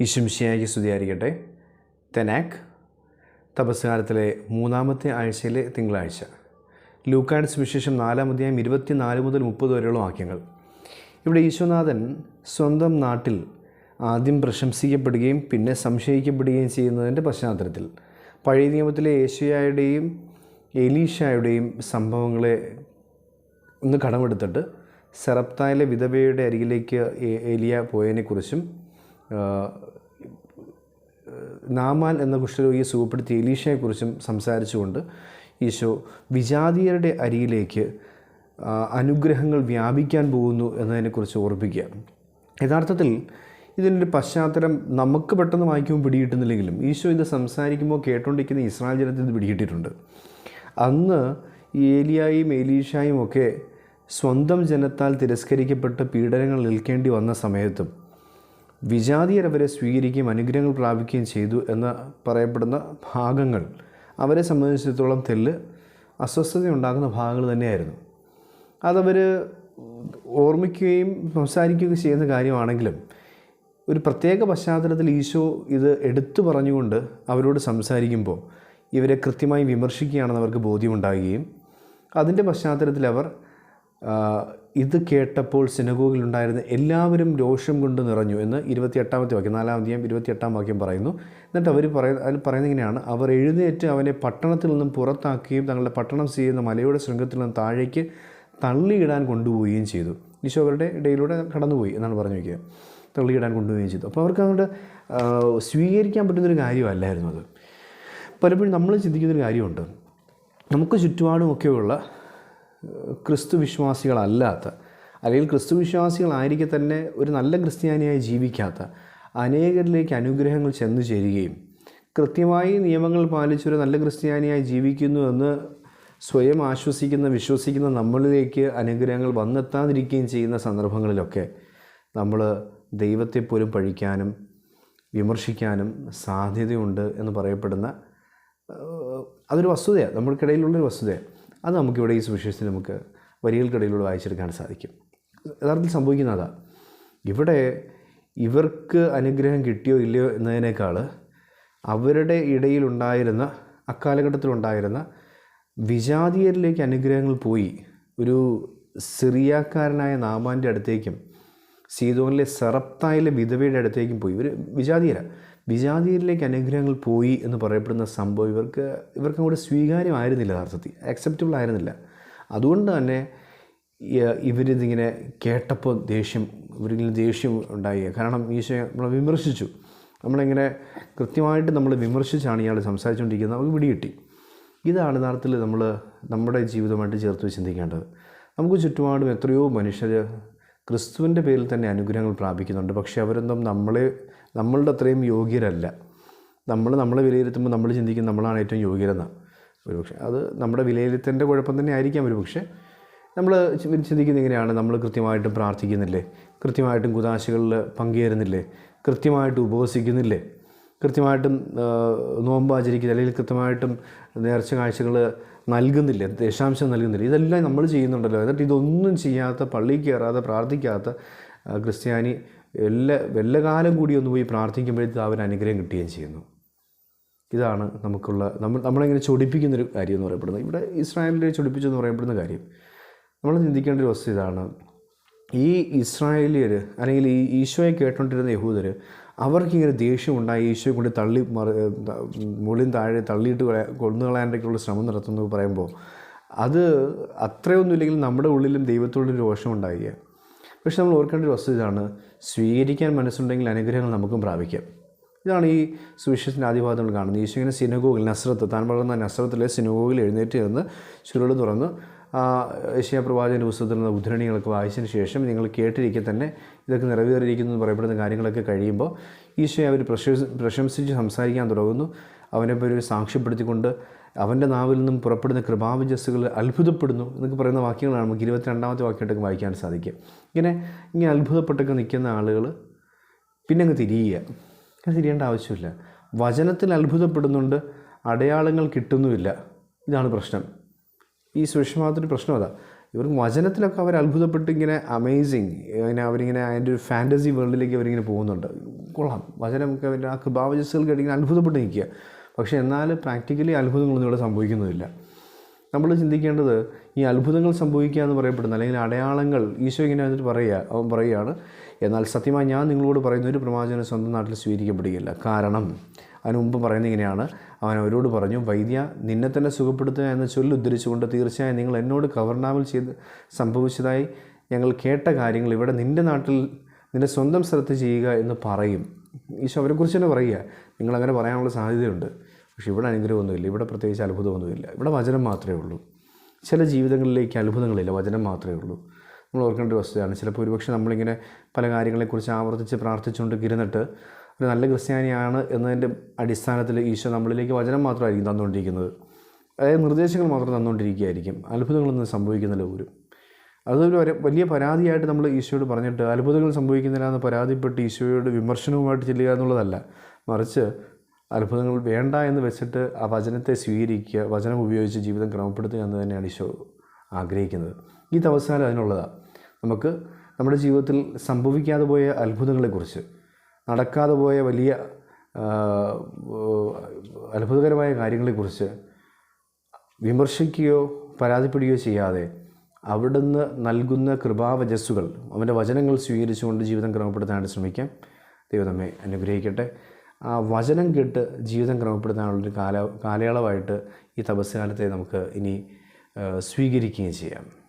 ഈശുംശിയായി സ്തുതിയായിരിക്കട്ടെ. തെനാക്ക് തപസ്കാലത്തിലെ മൂന്നാമത്തെ ആഴ്ചയിലെ തിങ്കളാഴ്ച. ലൂക്കാഡ് വിശേഷം നാലാം അധ്യായം ഇരുപത്തിനാല് മുതൽ മുപ്പത് വരെയുള്ള വാക്യങ്ങൾ. ഇവിടെ യേശുനാഥൻ സ്വന്തം നാട്ടിൽ ആദ്യം പ്രശംസിക്കപ്പെടുകയും പിന്നെ സംശയിക്കപ്പെടുകയും ചെയ്യുന്നതിന്റെ പശ്ചാത്തലത്തിൽ പഴയ നിയമത്തിലെ യേശുയായുടെയും എലീഷായുടെയും സംഭവങ്ങളെ ഒന്ന് കടമെടുത്തിട്ട് സെറപ്തായിലെ വിധവയുടെ അരികിലേക്ക് എലിയ പോയതിനെക്കുറിച്ചും നാമാൻ എന്ന കുഷ്ഠരോഗിയെ സുഖപ്പെടുത്തിയ എലീഷയെക്കുറിച്ചും സംസാരിച്ചുകൊണ്ട് ഈശോ വിജാതീയരുടെ അരിയിലേക്ക് അനുഗ്രഹങ്ങൾ വ്യാപിക്കാൻ പോകുന്നു എന്നതിനെക്കുറിച്ച് ഓർപ്പിക്കുക. യഥാർത്ഥത്തിൽ ഇതിന്റെ പശ്ചാത്തലം നമുക്ക് പെട്ടെന്ന് വായിക്കുമ്പോൾ പിടികിട്ടുന്നില്ലെങ്കിലും ഈശോ ഇത് സംസാരിക്കുമ്പോൾ കേട്ടുകൊണ്ടിരിക്കുന്ന ഇസ്രായേൽ ജനത്തിൽ ഇത് പിടികിട്ടിട്ടുണ്ട് അന്ന് ഏലിയായും ഏലീഷായും ഒക്കെ സ്വന്തം ജനത്താൽ തിരസ്കരിക്കപ്പെട്ട് പീഡനങ്ങൾ നിൽക്കേണ്ടി വന്ന സമയത്തും വിജാതീയർ അവരെ സ്വീകരിക്കുകയും അനുഗ്രഹങ്ങൾ പ്രാപിക്കുകയും ചെയ്തു എന്ന് പറയപ്പെടുന്ന ഭാഗങ്ങൾ അവരെ സംബന്ധിച്ചിടത്തോളം തെല്ല് അസ്വസ്ഥത ഉണ്ടാക്കുന്ന ഭാഗങ്ങൾ തന്നെയായിരുന്നു. അതവർ ഓർമ്മിക്കുകയും സംസാരിക്കുകയും ചെയ്യുന്ന കാര്യമാണെങ്കിലും ഒരു പ്രത്യേക പശ്ചാത്തലത്തിൽ ഈശോ ഇത് എടുത്തു പറഞ്ഞുകൊണ്ട് അവരോട് സംസാരിക്കുമ്പോൾ ഇവരെ കൃത്യമായി വിമർശിക്കുകയാണെന്ന് അവർക്ക് ബോധ്യമുണ്ടാകുകയും അതിന്റെ പശ്ചാത്തലത്തിൽ അവർ ഇത് കേട്ടപ്പോൾ സിനഗോഗിലുണ്ടായിരുന്ന എല്ലാവരും രോഷം കൊണ്ട് നിറഞ്ഞു എന്ന് ഇരുപത്തിയെട്ടാമത്തെ വാക്യം നാലാം അധ്യായം ഇരുപത്തിയെട്ടാം വാക്യം പറയുന്നു. എന്നിട്ട് അവർ പറയ അതിൽ പറയുന്നത് ഇങ്ങനെയാണ് അവർ എഴുന്നേറ്റ് അവനെ പട്ടണത്തിൽ നിന്നും പുറത്താക്കുകയും തങ്ങളുടെ പട്ടണം ചെയ്യുന്ന മലയുടെ ശൃംഖത്തിൽ നിന്നും താഴേക്ക് തള്ളിയിടാൻ കൊണ്ടുപോവുകയും ചെയ്തു. ഈശോ അവരുടെ ഇടയിലൂടെ കടന്നുപോയി എന്നാണ് പറഞ്ഞു വയ്ക്കുക. തള്ളിയിടാൻ കൊണ്ടുപോവുകയും ചെയ്തു. അപ്പോൾ അവർക്ക് ആ, സ്വീകരിക്കാൻ പറ്റുന്നൊരു കാര്യമല്ലായിരുന്നു അത്. പലപ്പോഴും നമ്മൾ ചിന്തിക്കുന്നൊരു കാര്യമുണ്ട്. നമുക്ക് ചുറ്റുപാടുമൊക്കെയുള്ള ക്രിസ്തു വിശ്വാസികളല്ലാത്ത അല്ലെങ്കിൽ ക്രിസ്തു വിശ്വാസികളായിരിക്കെ തന്നെ ഒരു നല്ല ക്രിസ്ത്യാനിയായി ജീവിക്കാത്ത അനേകരിലേക്ക് അനുഗ്രഹങ്ങൾ ചെന്നു ചേരുകയും കൃത്യമായി നിയമങ്ങൾ പാലിച്ചൊരു നല്ല ക്രിസ്ത്യാനിയായി ജീവിക്കുന്നു എന്ന് സ്വയം ആശ്വസിക്കുന്ന വിശ്വസിക്കുന്ന നമ്മളിലേക്ക് അനുഗ്രഹങ്ങൾ വന്നെത്താതിരിക്കുകയും ചെയ്യുന്ന സന്ദർഭങ്ങളിലൊക്കെ നമ്മൾ ദൈവത്തെ പോലും പഴിക്കാനും വിമർശിക്കാനും സാധ്യതയുണ്ട് എന്ന് പറയപ്പെടുന്ന അതൊരു വസ്തുതയാണ് നമ്മൾക്കിടയിലുള്ളൊരു വസ്തുതയാണ്. അത് നമുക്കിവിടെ ഈ സുവിശേഷത്തിൽ നമുക്ക് വരികൾക്കിടയിലൂടെ വായിച്ചെടുക്കാൻ സാധിക്കും. യഥാർത്ഥത്തിൽ സംഭവിക്കുന്ന അതാ. ഇവിടെ ഇവർക്ക് അനുഗ്രഹം കിട്ടിയോ ഇല്ലയോ എന്നതിനേക്കാൾ അവരുടെ ഇടയിലുണ്ടായിരുന്ന അക്കാലഘട്ടത്തിലുണ്ടായിരുന്ന വിജാതീയരിലേക്ക് അനുഗ്രഹങ്ങൾ പോയി. ഒരു സിറിയാക്കാരനായ നാമാന്റെ അടുത്തേക്കും സീതോനിലെ സെറപ്തായിലെ വിധവയുടെ അടുത്തേക്കും പോയി. ഇവർ വിജാതീയര. വിജാതീയരിലേക്ക് അനുഗ്രഹങ്ങൾ പോയി എന്ന് പറയപ്പെടുന്ന സംഭവം ഇവർക്ക് ഇവർക്ക് അങ്ങോട്ട് സ്വീകാര്യമായിരുന്നില്ല യഥാർത്ഥത്തിൽ. അക്സെപ്റ്റബിൾ ആയിരുന്നില്ല. അതുകൊണ്ട് തന്നെ ഇവരിതിങ്ങനെ കേട്ടപ്പോൾ ദേഷ്യം ഇവരിങ്ങനെ ദേഷ്യം ഉണ്ടായി. കാരണം ഈശോ നമ്മളെ വിമർശിച്ചു. നമ്മളിങ്ങനെ കൃത്യമായിട്ട് നമ്മൾ വിമർശിച്ചാണ് ഇയാൾ സംസാരിച്ചുകൊണ്ടിരിക്കുന്നത്. നമുക്ക് പിടികിട്ടി. ഇതാണ് യഥാർത്ഥത്തിൽ നമ്മൾ നമ്മുടെ ജീവിതമായിട്ട് ചേർത്ത് ചിന്തിക്കേണ്ടത്. നമുക്ക് ചുറ്റുപാടും എത്രയോ മനുഷ്യർ ക്രിസ്തുവിന്റെ പേരിൽ തന്നെ അനുഗ്രഹങ്ങൾ പ്രാപിക്കുന്നുണ്ട്. പക്ഷേ അവരൊന്നും നമ്മളെ നമ്മളുടെ അത്രയും യോഗ്യരല്ല. നമ്മൾ നമ്മളെ വിലയിരുത്തുമ്പോൾ നമ്മൾ ചിന്തിക്കും നമ്മളാണ് ഏറ്റവും യോഗ്യരെന്നാണ് ഒരുപക്ഷെ. അത് നമ്മുടെ വിലയിരുത്തേന്റെ കുഴപ്പം തന്നെ ആയിരിക്കാം ഒരുപക്ഷെ. നമ്മൾ ചിന്തിക്കുന്ന ഇങ്ങനെയാണ്. നമ്മൾ കൃത്യമായിട്ടും പ്രാർത്ഥിക്കുന്നില്ലേ? കൃത്യമായിട്ടും കുതാശകളിൽ പങ്കുചേരുന്നില്ലേ കൃത്യമായിട്ട് ഉപവസിക്കുന്നില്ലേ? കൃത്യമായിട്ടും നോമ്പ് ആചരിക്കുന്നത് അല്ലെങ്കിൽ കൃത്യമായിട്ടും നേർച്ച കാഴ്ചകൾ നൽകുന്നില്ല ദശാംശം നൽകുന്നില്ല. ഇതെല്ലാം നമ്മൾ ചെയ്യുന്നുണ്ടല്ലോ. എന്നിട്ട് ഇതൊന്നും ചെയ്യാത്ത പള്ളിയിൽ കയറാതെ പ്രാർത്ഥിക്കാത്ത ക്രിസ്ത്യാനി എല്ലാ വല്ല കാലം കൂടി ഒന്ന് പോയി പ്രാർത്ഥിക്കുമ്പോഴത്തേക്ക് അവൻ അനുഗ്രഹം കിട്ടുകയും ചെയ്യുന്നു. ഇതാണ് നമുക്കുള്ള നമ്മൾ നമ്മളിങ്ങനെ ചൊടിപ്പിക്കുന്നൊരു കാര്യം എന്ന് പറയപ്പെടുന്നത്. ഇവിടെ ഇസ്രായേലിനെ ചൊടിപ്പിച്ചെന്ന് പറയപ്പെടുന്ന കാര്യം. നമ്മൾ ചിന്തിക്കേണ്ട ഒരു വസ്തു ഇതാണ്. ഈ ഇസ്രായേലിയർ അല്ലെങ്കിൽ ഈ ഈശോയെ കേട്ടോണ്ടിരുന്ന യഹൂദർ അവർക്കിങ്ങനെ ദേഷ്യം ഉണ്ടായി ഈശോയെ കൊണ്ട് തള്ളി മറി മുകളിൽ താഴെ തള്ളിയിട്ട് കളയാ- കൊന്നുകളയാനൊക്കെയുള്ള ശ്രമം നടത്തുന്നു പറയുമ്പോൾ അത് അത്രയൊന്നുമില്ലെങ്കിൽ നമ്മുടെ ഉള്ളിലും ദൈവത്തോടൊരു രോഷം ഉണ്ടാവുക പക്ഷെ നമ്മൾ ഓർക്കേണ്ട ഒരു വസ്തു ഇതാണ് സ്വീകരിക്കാൻ മനസ്സുണ്ടെങ്കിൽ അനുഗ്രഹങ്ങൾ നമുക്കും പ്രാപിക്കാം. ഇതാണ് ഈ സുവിശേഷത്തിന്റെ നമ്മൾ കാണുന്നത്. ഈശോ ഇങ്ങനെ സിനഗോഗിൽ നസ്രത്ത് താൻ വളർന്ന നസ്രത്തിലെ സിനഗോഗിൽ എഴുന്നേറ്റ് നിന്ന് ചുരുൾ തുറന്ന് ആ ഏഷ്യ പ്രവാചകന്റെ പുസ്തകത്തിൽ നിന്ന് ഉദ്ധരണികളൊക്കെ വായിച്ചതിന് ശേഷം നിങ്ങൾ കേട്ടിരിക്കെ തന്നെ ഇതൊക്കെ നിറവേറിയിരിക്കുന്നു എന്ന് പറയപ്പെടുന്ന കാര്യങ്ങളൊക്കെ കഴിയുമ്പോൾ ഈശോയെ അവർ പ്രശംസ പ്രശംസിച്ച് സംസാരിക്കാൻ തുടങ്ങുന്നു. അവനെ പേര് സാക്ഷ്യപ്പെടുത്തിക്കൊണ്ട് അവന്റെ നാവിൽ നിന്നും പുറപ്പെടുന്ന കൃപാവിജസ്സുകൾ അത്ഭുതപ്പെടുന്നു എന്നൊക്കെ പറയുന്ന വാക്യങ്ങളാണ് നമുക്ക് ഇരുപത്തിരണ്ടാമത്തെ വാക്യമായിട്ടൊക്കെ വായിക്കാൻ സാധിക്കുക. ഇങ്ങനെ ഇങ്ങനെ അത്ഭുതപ്പെട്ടൊക്കെ നിൽക്കുന്ന ആളുകൾ പിന്നെ അങ്ങ് തിരിയുക. തിരിയേണ്ട ആവശ്യമില്ല. വചനത്തിൽ അത്ഭുതപ്പെടുന്നുണ്ട് അടയാളങ്ങൾ കിട്ടുന്നുമില്ല. ഇതാണ് പ്രശ്നം. ഈ സുരക്ഷിതമാകത്തൊരു പ്രശ്നം അതാ ഇവർക്ക് വചനത്തിലൊക്കെ അവർ അത്ഭുതപ്പെട്ട് ഇങ്ങനെ അമേസിങ് ഇങ്ങനെ അവരിങ്ങനെ അതിന്റെ ഒരു ഫാന്റസി വേൾഡിലേക്ക് അവരിങ്ങനെ പോകുന്നുണ്ട്. കൊള്ളാം. വചനമൊക്കെ അവരുടെ ആ കൃപാവചസ്സുകൾ ഇങ്ങനെ അത്ഭുതപ്പെട്ട് നിൽക്കുക. പക്ഷേ എന്നാൽ പ്രാക്ടിക്കലി അത്ഭുതങ്ങളൊന്നും ഇവിടെ സംഭവിക്കുന്നില്ല നമ്മൾ ചിന്തിക്കേണ്ടത് ഈ അത്ഭുതങ്ങൾ സംഭവിക്കുക എന്ന് പറയപ്പെടുന്ന അല്ലെങ്കിൽ അടയാളങ്ങൾ ഈശോ ഇങ്ങനെ വന്നിട്ട് പറയുക അവൻ പറയുകയാണ് എന്നാൽ സത്യമായി ഞാൻ നിങ്ങളോട് പറയുന്ന ഒരു പ്രവാചനം സ്വന്തം നാട്ടിൽ സ്വീകരിക്കപ്പെടുകയില്ല. കാരണം അതിന് മുമ്പ് പറയുന്നത് ഇങ്ങനെയാണ് അവൻ അവരോട് പറഞ്ഞു വൈദ്യ നിന്നെ തന്നെ സുഖപ്പെടുത്തുക എന്ന ചൊല്ല് ഉദ്ധരിച്ചുകൊണ്ട് തീർച്ചയായും നിങ്ങൾ എന്നോട് കവർണാവിൽ ചെയ്ത് സംഭവിച്ചതായി ഞങ്ങൾ കേട്ട കാര്യങ്ങൾ ഇവിടെ നിന്റെ നാട്ടിൽ നിന്റെ സ്വന്തം സ്ഥലത്ത് ചെയ്യുക എന്ന് പറയും. ഈശോ അവരെക്കുറിച്ച് തന്നെ പറയുക. നിങ്ങളങ്ങനെ പറയാനുള്ള സാധ്യതയുണ്ട്. പക്ഷേ ഇവിടെ അനുഗ്രഹമൊന്നുമില്ല. ഇവിടെ പ്രത്യേകിച്ച് അത്ഭുതമൊന്നുമില്ല. ഇവിടെ വചനം മാത്രമേ ഉള്ളൂ. ചില ജീവിതങ്ങളിലേക്ക് അത്ഭുതങ്ങളില്ല. വചനം മാത്രമേ ഉള്ളൂ. നമ്മൾ ഓർക്കേണ്ട ഒരു വസ്തുതയാണ്. ചിലപ്പോൾ ഒരുപക്ഷെ നമ്മളിങ്ങനെ പല കാര്യങ്ങളെക്കുറിച്ച് ആവർത്തിച്ച് പ്രാർത്ഥിച്ചുകൊണ്ട് ഇരുന്നിട്ട് ഒരു നല്ല ക്രിസ്ത്യാനിയാണ് എന്നതിന്റെ അടിസ്ഥാനത്തിൽ ഈശോ നമ്മളിലേക്ക് വചനം മാത്രമായിരിക്കും തന്നുകൊണ്ടിരിക്കുന്നത്. അതായത് നിർദ്ദേശങ്ങൾ മാത്രം തന്നുകൊണ്ടിരിക്കുകയായിരിക്കും. അത്ഭുതങ്ങളൊന്നും സംഭവിക്കുന്നില്ല പോലും. അതൊരു വലിയ പരാതിയായിട്ട് നമ്മൾ ഈശോയോട് പറഞ്ഞിട്ട് അത്ഭുതങ്ങൾ സംഭവിക്കുന്നില്ല എന്ന് പരാതിപ്പെട്ട് ഈശോയോട് വിമർശനവുമായിട്ട് ചെല്ലുക എന്നുള്ളതല്ല. മറിച്ച് അത്ഭുതങ്ങൾ വേണ്ട എന്ന് വെച്ചിട്ട് ആ വചനത്തെ സ്വീകരിക്കുക വചനം ഉപയോഗിച്ച് ജീവിതം ക്രമപ്പെടുത്തുക എന്ന് തന്നെയാണ് ഈശോ ആഗ്രഹിക്കുന്നത്. ഈ തവസാനം അതിനുള്ളതാണ്. നമുക്ക് നമ്മുടെ ജീവിതത്തിൽ സംഭവിക്കാതെ പോയ അത്ഭുതങ്ങളെക്കുറിച്ച് നടക്കാതെ പോയ വലിയ അത്ഭുതകരമായ കാര്യങ്ങളെക്കുറിച്ച് വിമർശിക്കുകയോ പരാതിപ്പെടുകയോ ചെയ്യാതെ അവിടുന്ന് നൽകുന്ന കൃപാവചസ്സുകൾ അവന്റെ വചനങ്ങൾ സ്വീകരിച്ചുകൊണ്ട് ജീവിതം ക്രമപ്പെടുത്താനായിട്ട് ശ്രമിക്കാം. ദൈവം നമ്മെ അനുഗ്രഹിക്കട്ടെ. ആ വചനം കേട്ട് ജീവിതം ക്രമപ്പെടുത്താനുള്ളൊരു കാല കാലയളവായിട്ട് ഈ തപസ്കാലത്തെ നമുക്ക് ഇനി സ്വീകരിക്കുകയും ചെയ്യാം.